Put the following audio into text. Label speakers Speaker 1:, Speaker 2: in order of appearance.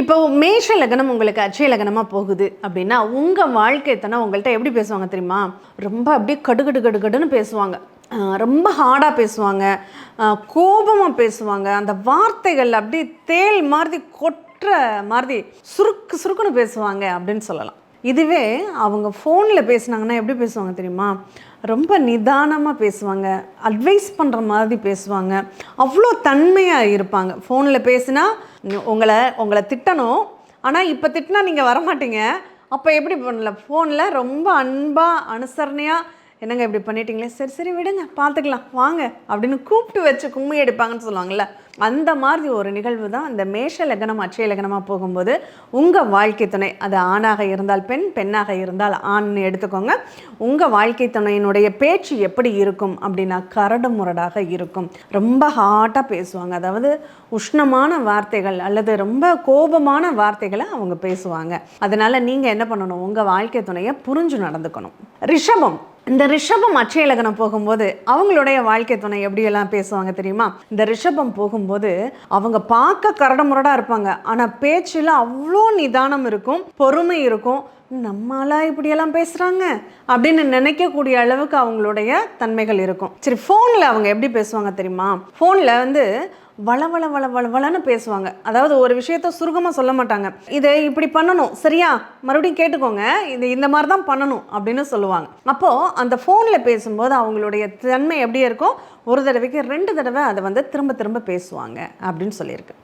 Speaker 1: இப்போ மேஷ லக்னம் உங்களுக்கு அச்சய லக்னமாக போகுது அப்படின்னா உங்கள் வாழ்க்கை தானே உங்கள்கிட்ட எப்படி பேசுவாங்க தெரியுமா? ரொம்ப அப்படியே கடுகடு கடுகடுன்னு பேசுவாங்க. ரொம்ப ஹார்டாக பேசுவாங்க. கோபமாக பேசுவாங்க. அந்த வார்த்தைகள் அப்படியே தேள் மாதிரி கொட்டுற மாதிரி சுருக்கு சுருக்குன்னு பேசுவாங்க அப்படின்னு சொல்லலாம். இதுவே அவங்க ஃபோனில் பேசுனாங்கன்னா எப்படி பேசுவாங்க தெரியுமா? ரொம்ப நிதானமாக பேசுவாங்க. அட்வைஸ் பண்ணுற மாதிரி பேசுவாங்க. அவ்வளோ தன்மையாக இருப்பாங்க. ஃபோனில் பேசினா உங்களை உங்களை திட்டணும். ஆனால் இப்போ திட்டினா நீங்கள் வரமாட்டீங்க. அப்போ எப்படி பண்ணல ஃபோனில் ரொம்ப அன்பாக அனுசரணையாக என்னங்க இப்படி பண்ணிட்டீங்களே? சரி சரி விடுங்க பார்த்துக்கலாம். வாங்க அப்படின்னு கூப்பிட்டு வச்சு கும்மி அடிப்பாங்கன்னு சொல்லுவாங்கல்ல அந்த மாதிரி ஒரு நிகழ்வு தான் இந்த மேஷ லக்னம் அச்சய லக்னமாக போகும்போது உங்கள் வாழ்க்கை துணை. அது ஆணாக இருந்தால் பெண் பெண்ணாக இருந்தால் ஆண்னு எடுத்துக்கோங்க. உங்கள் வாழ்க்கை துணையினுடைய பேச்சு எப்படி இருக்கும் அப்படின்னா கரடு முரடாக இருக்கும். ரொம்ப ஹாட்டாக பேசுவாங்க. அதாவது உஷ்ணமான வார்த்தைகள் அல்லது ரொம்ப கோபமான வார்த்தைகளை அவங்க பேசுவாங்க. அதனால் நீங்கள் என்ன பண்ணணும்? உங்கள் வாழ்க்கை துணையை புரிஞ்சு நடந்துக்கணும். ரிஷபம். இந்த ரிஷபம் அட்சய லக்னம் போகும்போது அவங்களுடைய வாழ்க்கை துணை எப்படியெல்லாம் பேசுவாங்க தெரியுமா? இந்த ரிஷபம் போகும்போது அவங்க பார்க்க கரடமுரடாக இருப்பாங்க. ஆனால் பேச்சில் அவ்வளோ நிதானம் இருக்கும் பொறுமை இருக்கும். நம்மளா இப்படியெல்லாம் பேசுகிறாங்க அப்படின்னு நினைக்கக்கூடிய அளவுக்கு அவங்களுடைய தன்மைகள் இருக்கும். சரி ஃபோனில் அவங்க எப்படி பேசுவாங்க தெரியுமா? ஃபோனில் வந்து வள வள வள வள வளன்னு பேசுவாங்க. அதாவது ஒரு விஷயத்த சுருக்கமாக சொல்ல மாட்டாங்க. இதை இப்படி பண்ணணும் சரியா? மறுபடியும் கேட்டுக்கோங்க இது இந்த மாதிரி தான் பண்ணணும் அப்படின்னு சொல்லுவாங்க. அப்போது அந்த ஃபோனில் பேசும்போது அவங்களுடைய தன்மை எப்படி இருக்கும்? ஒரு தடவைக்கு ரெண்டு தடவை அதை வந்து திரும்ப திரும்ப பேசுவாங்க அப்படின்னு சொல்லியிருக்கு.